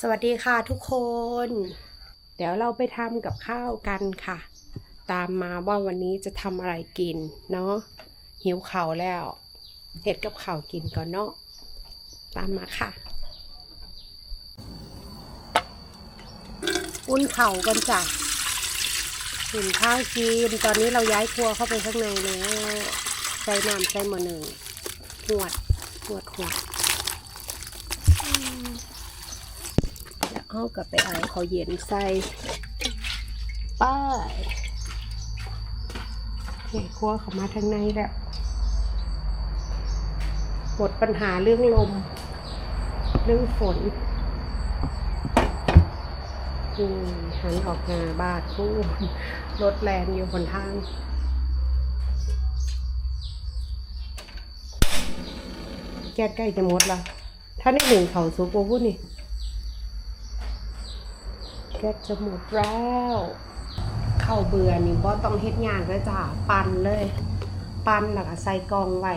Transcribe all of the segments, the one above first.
สวัสดีค่ะทุกคน เดี๋ยวเราไปทำกับข้าวกันค่ะ ตามมาว่าวันนี้จะทำอะไรกินเนาะหิวข่าวแล้วเห็ดกับข่าวกินก่อนเนาะตามมาค่ะอุ่นเข่ากันจ้ะกินข้าวกินตอนนี้เราย้ายครัวเข้าไปข้างในแล้วใส่น้ำใส่หม้อหนึ่งหวดหวดหวด แล้ว เอากับไปเอาเขาเย็นใส่ป้ายเฮ้ครัวเขามาทางในแล้วหมดปัญหาเรื่องลม เรื่องฝนอืมหันออกมาบาดคู่รถแลนอยู่บนทางแก๊สใกล้จะหมดละถ้าในหนึ่งเขาซุปโบวุ้นนี่ ก๊สจะหมดแล้ว เข้าเบื่อนี่บ่ต้องเฮ็ดงานเลยจ้าปั่นเลย ปั่นแล้วก็ใส่กองไว้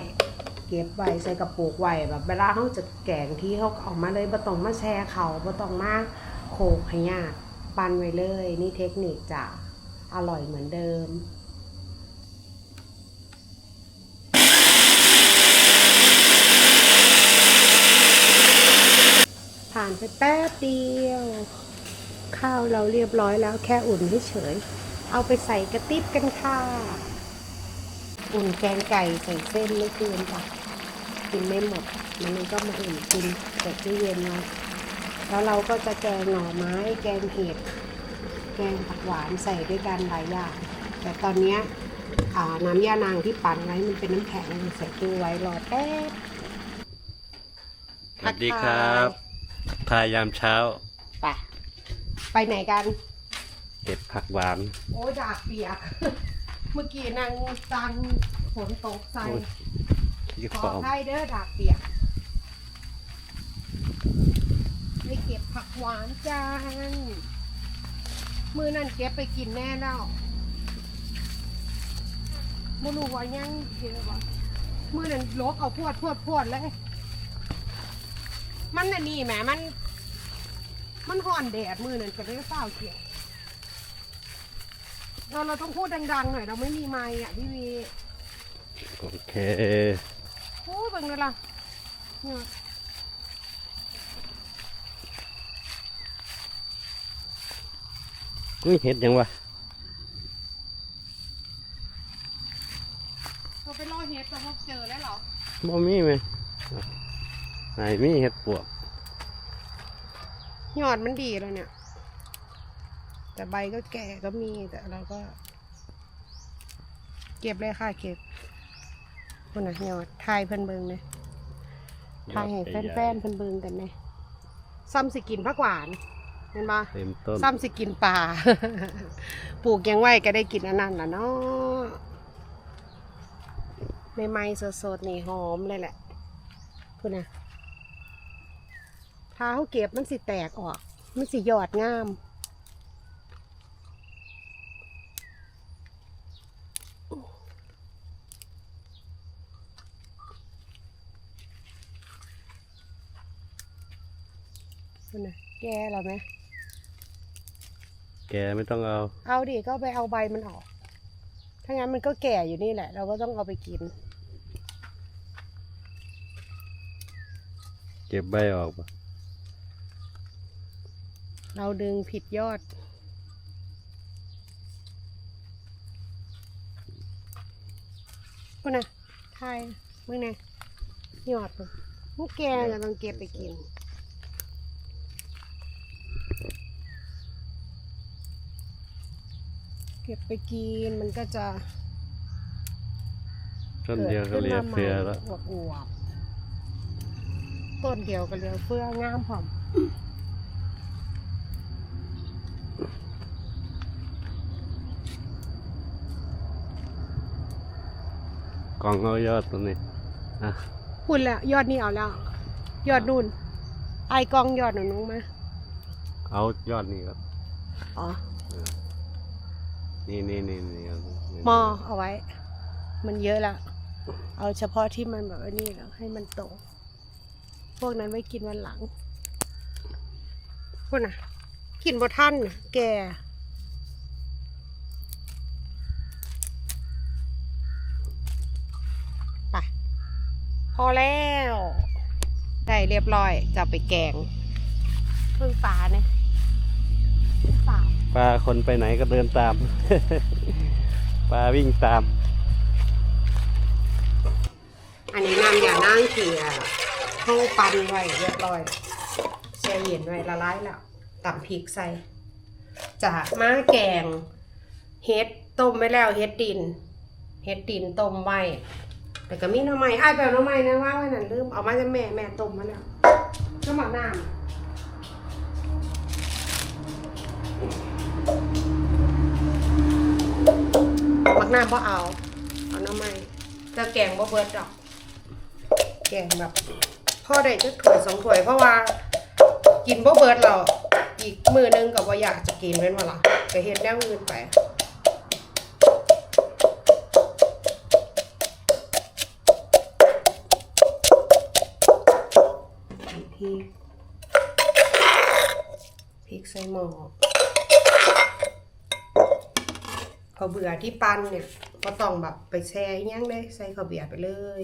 เก็บไว้ใส่กระปุกไว้แบบเวลาเขาจะแกงที่เขาเอามาเลยบ่ต้องมาแช่เขาบ่ต้องมาโขกให้ยากปั่นไว้เลย นี่เทคนิคจ้ะอร่อยเหมือนเดิมผ่านไปแป๊บเดียว ข้าวเราเรียบร้อยแล้วแค่อุ่นเฉยๆเอาไปใส่กระติบกันค่ะ อุ่นแกงไก่ใส่เส้นไม่คืนค่ะกินไม่หมดมันก็มาอุ่นกินแต่ที่เย็นเนาะแล้วเราก็จะแกงหน่อไม้ แกงเห็ด แกงผักหวานใส่ด้วยกันหลายอย่าง แต่ตอนเนี้ยอ่าน้ำยานางที่ปั่นไว้มันเป็นน้ำแข็งใส่ตู้ไว้รอแป๊บสวัสดีครับ พายามเช้า ไป ไปไหนกัน เก็บผักหวาน โอ้ดากเปียก เมื่อกี้นางจังฝนตกใส่โอ้ยยี่ขฟออมให้เด้อดากเปียกไปเก็บผักหวานจังมือนั่นเก็บไปกินแน่แล้วไม่รู้ว่ายังเก็บบ่มือนั่นลกเอาพวดพวดพวดเลย มันน่ะนี่แหมมัน มันห่อนแดดมือนั่นก็เลยเฝ้าวเกี่ยวเราเราต้องพูดดังๆหน่อยเราไม่มีไมค์อะพี่วีโอเคโอ้ยเบิ่งเลยล่ะเนี่ยอุ้ยเห็ดยังวะเราไปรอเห็ดแต่พบเจอแล้วเหรอบ่มีไหมไหนมีเห็ดปวก ยอดมันดีแล้วเนี่ย แต่ใบก็แก่ก็มีแต่เราก็ เก็บเลยค่ะเก็บคนน่ะยอดทายเพิ่นเบิงเลยทายให้แฟนๆเพิ่นเบิงกันเลยซ้ำสิกินผักหวานเห็นปะเต็มต้นซ้ำสิกินปลาปลูกยังไว้ก็ได้กินอันนั้นล่ะเนาะใหม่ๆสดๆนี่หอมเลยแหละพูดนะ ถ้าเขาเก็บมันสิแตกออก มันสิยอดงามพูดนะแกเราไหม แกไม่ต้องเอา เอาดิก็ไปเอาใบมันออก ถ้างั้นมันก็แก่อยู่นี่แหละ เราก็ต้องเอาไปกิน เก็บใบออกปะ เราดึงผิดยอดคุณนะทายมึงนะยอดมึงมึงแกก็ต้องเก็บไปกิน เก็บไปกินมันก็จะต้นเดียวก็เรียกเฟือแล้วอวบอวบๆต้นเดียวก็เรียกเฟืองามผอม กองเอายอดตัวนี้อะพูดแล้ว ยอดนี่เอาแล้ว ยอดนู่น ไอกองยอดหนูนุ้งมาเอายอดนี้ครับอ๋อนี่นี่นี่นี่เอามอเอาไว้ มันเยอะแล้วเอาเฉพาะที่มันแบบว่านี่แล้วให้มันโตพวกนั้นไว้กินวันหลังพูดนะกินบ่ท่านน่ะแก ไป พ อแล้วได้เรียบร้อยจะเอาไปแกงเพิ่งปลาเนี่ยปลาปลาคนไปไหนก็เดินตาม ปลาวิ่งตาม อันนี้น้ำอย่านั่งเขียห้องปันไว้เรียบร้อยแช่เย็นไว้ละลายแล้วตับพริกใส่จะมาแกง เฮ็ดต้มไว้แล้วเฮ็ดดิน เฮ็ดดินต้มไว้ แต่ก็มีหน้ำไม้ไอ้ายแปลน้ำไม้นะว่าไว้นั่นลืมเอามาจากแม่แม่ต้มมาแล้วน้ำหมักน้ำหมักน้ำก็เอา เอาน้ำไม้จะแกงบ่เบิดดอก แกงแบบพ่อได้จะถ้วยสองถ้วยเพราะว่า กินบ่เบิดเราอีกมือนึงก็บ่อยากจะกินเป็นว่าล่ะไปเฮ็ดแนวอื่นไป พริก พริกใส่หม้อข้าวเบื่อที่ปั้นเนี่ยก็ต้องแบบไปแช่ยังเลยใส่ข้าวเบื่อไปเลย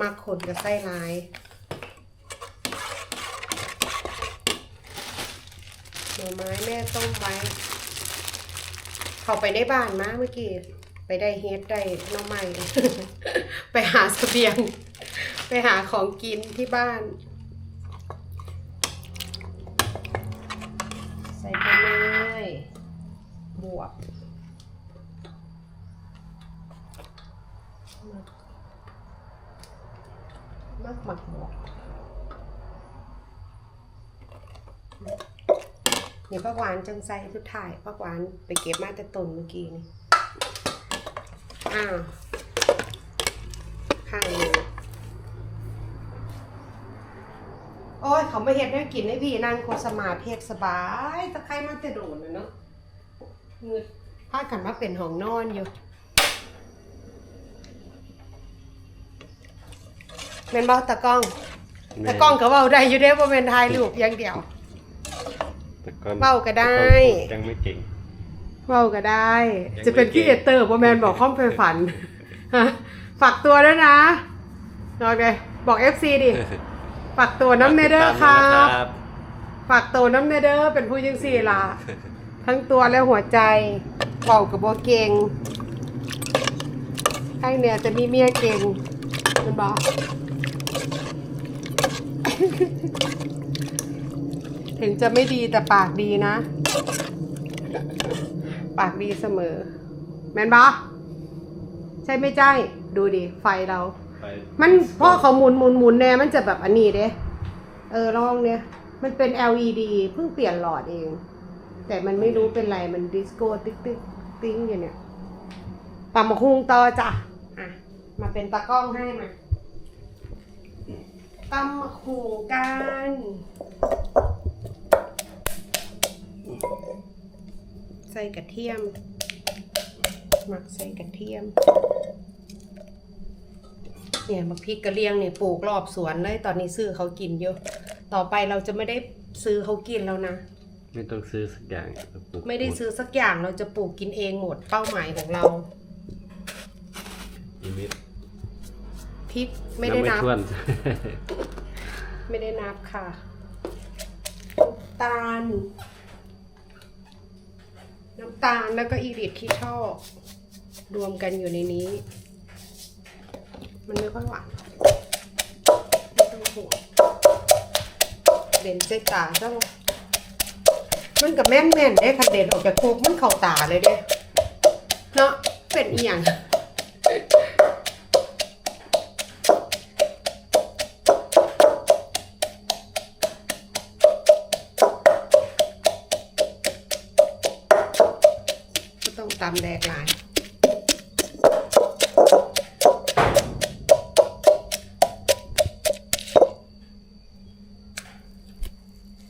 มากคนก็ใส่ลายหน่อไม้แม่ต้มไว้ เข้าไปในบ้านมาเมื่อกี้ ไปได้เฮ็ดได้หน้องใหม่ ไปหาเสบียง ไปหาของกินที่บ้าน ใส่ไปเลยบวบ มากหมักบวบนี่ผักหวานจังใส่ทุกถ่ายผักหวานไปเก็บมาแต่ต้นเมื่อกี้นี่อ้าวข้างนึงโอ้ยเขาไม่เห็ดให้กินให้พี่นั่งโคสมาเฮ็ดสบายตะไคร้มาแต่โดนนะเนาะเงืดพากันมาเป็นห้องนอนอยู่ เป็นบ่ตะกล้องตะกล้องก็เว้าได้อยู่เด้บ่แม่นถ่ายรูปอย่างเดียว แต่ก่อนเว้าก็ได้ แต่ก่อนยังไม่เก่ง เว้าก็ได้ ยังไม่จะเป็นเก่พี่งเอเตอร์บ่แม่นบอกข้อมไปฝันฮะฝากตัวด้วยนะบอกเลยบอก FC ดิฝากตัวน้ำเนเดอร์ครัติดตามด้วยบนะครับฝากตัวน้ำเนเดอร์เป็นผู้ยังสี่ล่ะ ทั้งตัวและหัวใจเป่ากับโบเก่งให้เนี่ยจะมีเมียเก่งมันบอก ถึงจะไม่ดีแต่ปากดีนะ ปากดีเสมอ แมนบอใช่ไม่ใช่ดูดิ ไฟเราไปมันพ่อเขาหมุนหมุนหมุนแน่มันจะแบบอันนี้เด้ เออลองเนี่ย มันเป็น LED เพิ่งเปลี่ยนหลอดเอง แต่มันไม่รู้เป็นไร มันดิสโก้ติ๊กติ๊กติ๊งอยู่เนี่ยตำมะคุงต่อจ้ะ อะ มาเป็นตากล้องให้มา ตำมะคุงกันใส่กระเทียม หมักใส่กระเทียม เนี่ยมะพริกกระเลียงเนี่ยปลูกรอบสวนเลยตอนนี้ซื้อเขากินเยอะ ต่อไปเราจะไม่ได้ซื้อเขากินแล้วนะ ไม่ต้องซื้อสักอย่างปลูกไม่ได้ซื้อสักอย่างเราจะปลูกกินเองหมดเป้าหมายของเรา อีมิต พริกไม่ได้ยังนับ ถ้วน ไม่ได้นับค่ะน้ำตาล น้ำตาลแล้วก็อีริทที่ชอบ รวมกันอยู่ในนี้ มันไม่ค่อยหวานไม่ต้องห่วงเด่นใจตาเจ้ามันกับแม่นแม่นๆเด้คันเด่นออกจากโคกมันเข่าตาเลยเด้เนาะเป็นอีหยัง ก็ต้องตำแดกหลาย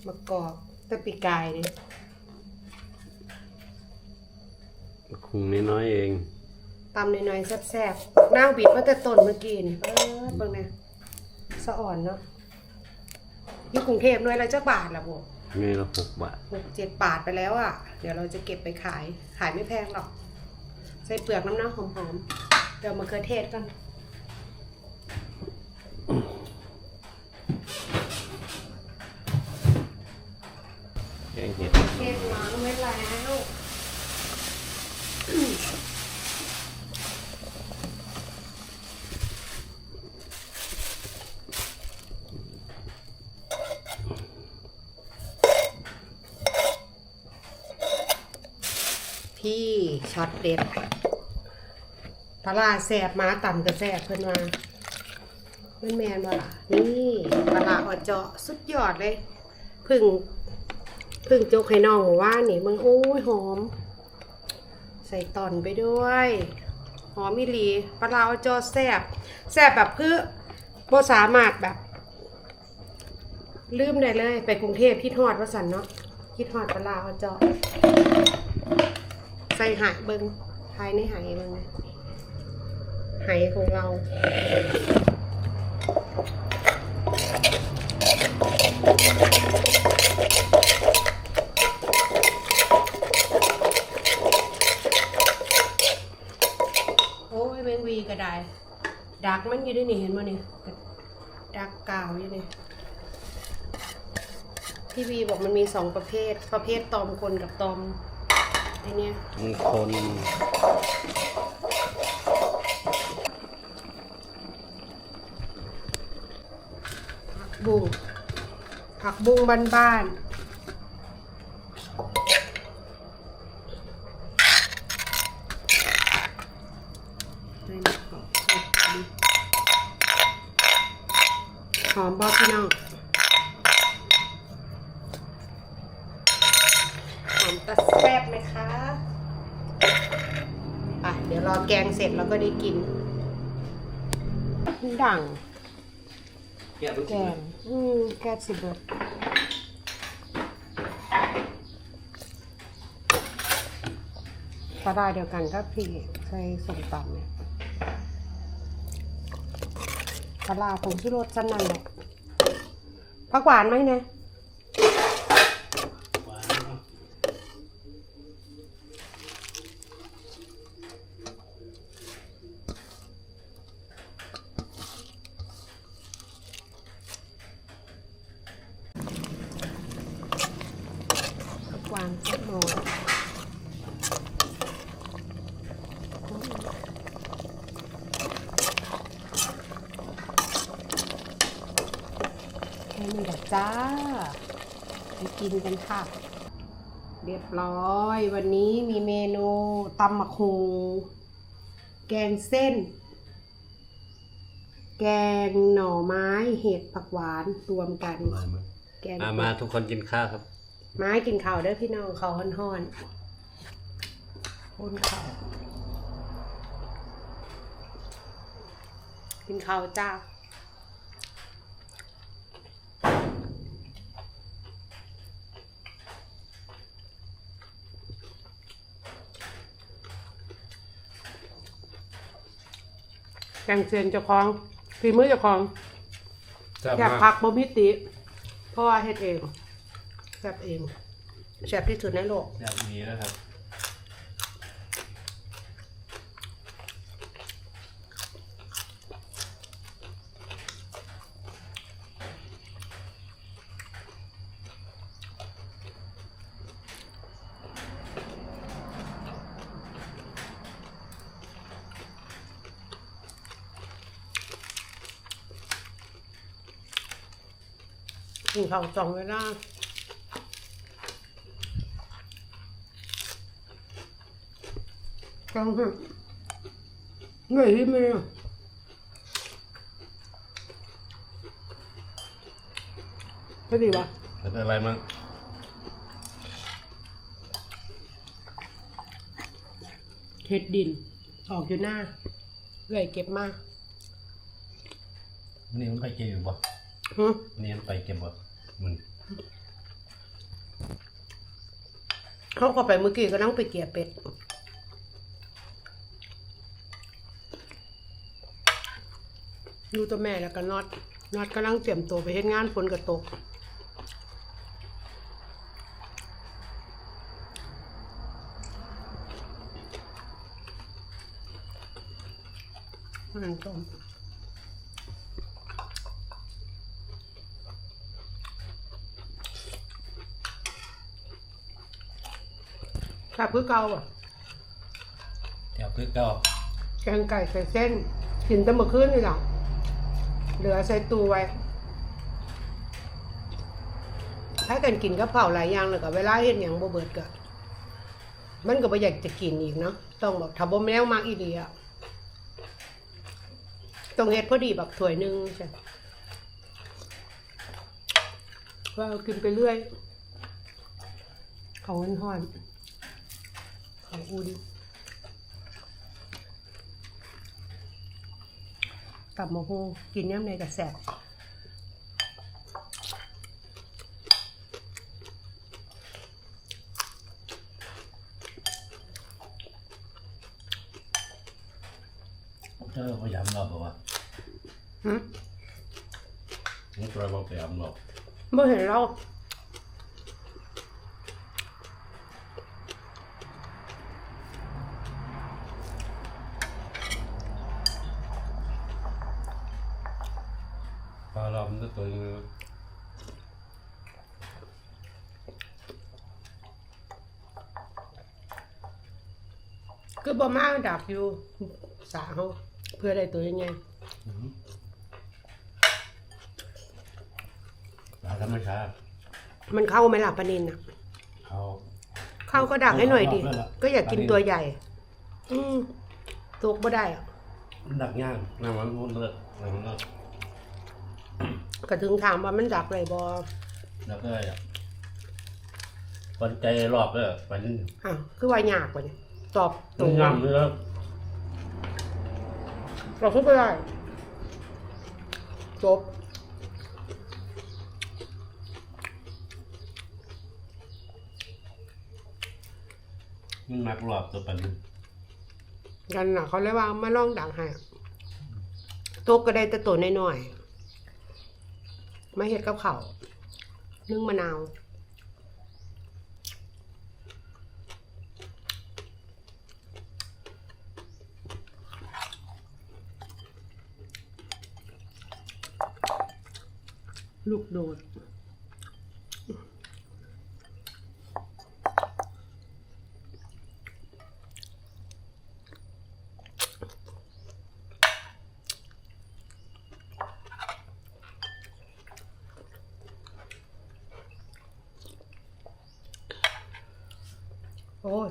มะกอกตะปีกายเลยคุงน้อยๆเองตำหน่อยๆแซ่บๆน้าวบิดมาแต่ต้นเมื่อกี้นี่เออเบิ่งนะสะอ่อนเนาะอยู่กรุงเทพหน่วยละจักบาทละบ่ เมนูหกบาทหกเจ็ดบาทไปแล้วอะ เดี๋ยวเราจะเก็บไปขาย ขายไม่แพงหรอก ใส่เปลือกน้ำหน้าหอมๆ เดี๋ยวมะเขือเทศกันแกงเห็ดเทศล้างไว้แล้ว พี่ช็อต เด็ดปลาแสบมาต่ำกับแสบเพิ่นมาเม่นแมนบ่ล่ะนี่ปลาร้อ่อเจาะสุดยอดเลยพึ่งพิ่งโจกให้น้องว่านี่มึงโอ้ยหอม ใส่ตอนไปด้วยหอมอีหลีปลาร้าจอแซบแซบแบบคือบ่สามารถแบบ ลืมได้เลย ไปกรุงเทพคิดฮอดว่าสันเนาะคิดฮอดปลาร้าจอ ใส่หายเบิงภายในหายเบิงหายของเราโอ้ยแมงวีก็ได้ดักมันอยู่ด้วยนี่เห็นมั้ยเนี่ยดักกาวอยู่นี่พี่วีบอกมันมีสองประเภท ประเภทตอมคนกับตอม ไอเนี้ยมันคนผักบุ้งผักบุ้งบ้านๆให้มันกรอบดีหอมบอพี่น้อง หอมตะแซ่บไหมคะอะเดี๋ยวรอแกงเสร็จแล้วก็ได้กิน ดังแกะแกงอืมแกงสิบเบิดปลาได้เดียวกันก็พี่ใส่ส้มตำเนี่ยปลาร้าผงชูรสสั้นนั่นแหละผักหวานไหมเนี่ย วางสักโลแค่นี้แหละจ้า ไป กินกันค่ะ เรียบร้อย วันนี้มีเมนูตำมะคุงแกงเส้น แกงหน่อไม้เห็ดผักหวานรวมกัน แกงมามาทุกคนกินข้าวครับ ไม้กินข้าวเด้อพี่น้องข้าวฮ้อนๆคนข้าวกินข้าวจ้า งเซียนเจ้าของฝีมือเจ้าของแซ่บผักบ่มีติ เพราะว่าเฮ็ดเองแซ่บเองแซ่บที่สุดในโลก แบบนี้แล้วครับ กินข้าวสองเวลาจังฮะเหนื่อยที่มือพอดีวะเป็นอะไรมั้งเห็ดดิน ออกอยู่หน้าเลยเก็บมานี่มันไปเก็บอยู่บ่ฮะนี่มันไปเก็บบ่มัน เขาก็ไปเมื่อกี้ก็นั่งไปเกียเป็ด ดูตัวแม่แล้วก็นอดนอดก็นั่งเตรียมตัวไปเห็นงานฝนกระตก嗯，ง。 บคือเก่าอะแถวคือเก่าแกงไก่ใส่เส้นกินแตั้งเมื่อคืนนี่หรอเหลือใส่ตู้ไว้ถ้ากันกินกับเผาวหลายอย่างเลยกับเวลาเห็นอย่างบ่เบิดก็มันก็บ่อยากจะกินอีกเนาะต้องแบบถ้าบ่แมวมากอีดีอะต้องเฮ็ดพอดีแบบถ้วยหนึงใช่ว่าเอากินไปเรื่อยเขาห้อนๆ เขาอุ่นกับมะฮูกินย่ำในกระแสบเธอพยายามรอบบอกว่าหึนี่ตัวเราพยายามรอบเมื่อเห็นเรา พอเรามันตัวนึงคือบ่มาดับอยู่สาเขาเพื่อได้ตัวยังไงปลาธรรมชาติมันเข้าไหมล่ะปลานินอะ เขา เข้าก็ดักให้หน่อยดิเข้ารอบแล้วล่ะก็อยากกินตัวใหญ่ อืมตกบ่ได้อะดักย่างน้ำมันพุ่นเลิกน้ำมันเลิก ก็ถึงถามว่ามันดักไรบ่แล้วก็ปันใจรอบเลยปันอ้าวคือว่ายากกว่านี่ตอบตรงงามเลยครับเราคือบ่ได้จบมันมักรอบตัวปันกันน่ะ เขาเลยว่ามาลองดักให้ตกก็ได้แต่ตัวน้อยๆ มาเห็ดกับข้านึ่งมะนาว ลูกโดด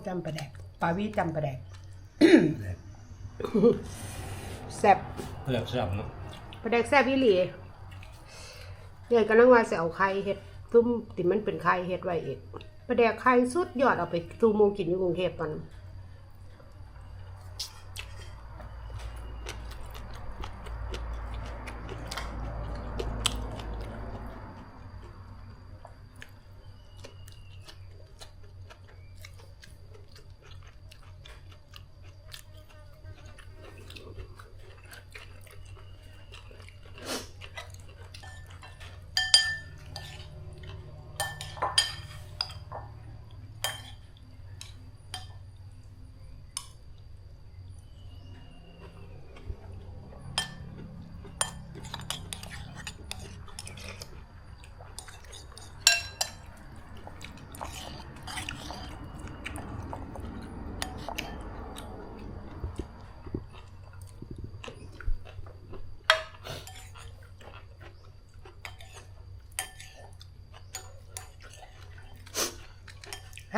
จำประแดกปาวีจำประแดกแซ่บเลือกซ้ำเนาะประแดกแซ่บอีหลีเนี่ยกำลังว่าจะเอาไข่เฮ็ดตุ้มติมันเป็นไข่เฮ็ดไว้อีกประแดกไข่สุดยอดเอาไปตูหมูกินอยู่กรุงเทพตอนนั้น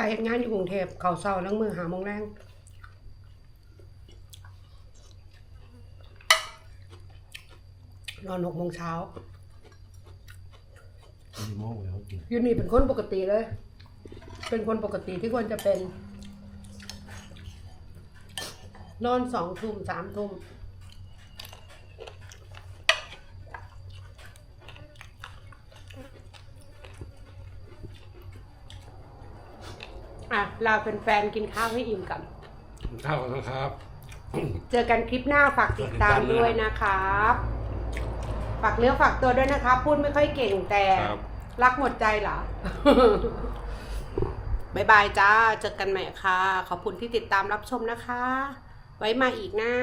าเฮ็ดงานอยู่กรุงเทพเขาเศร้าแล้วมือหาโมงแรงนอนหกโมงเช้ามีโม่แล้วกินยูนี่เป็นคนปกติเลย เป็นคนปกติที่ควรจะเป็น นอนสองทุ่มสามทุ่ม อะเราเป็นแฟนกินข้าวให้อิ่มกัน ข้าวนะครับ เจอกันคลิปหน้าฝากติดตามด้วยนะครับ ฝากเนื้อฝากตัวด้วยนะครับ พูดไม่ค่อยเก่งแต่ครับ รักหมดใจเหรอ บายบายจ้า เจอกันใหม่ค่ะ ขอบคุณที่ติดตามรับชมนะคะ ไว้มาอีกนะ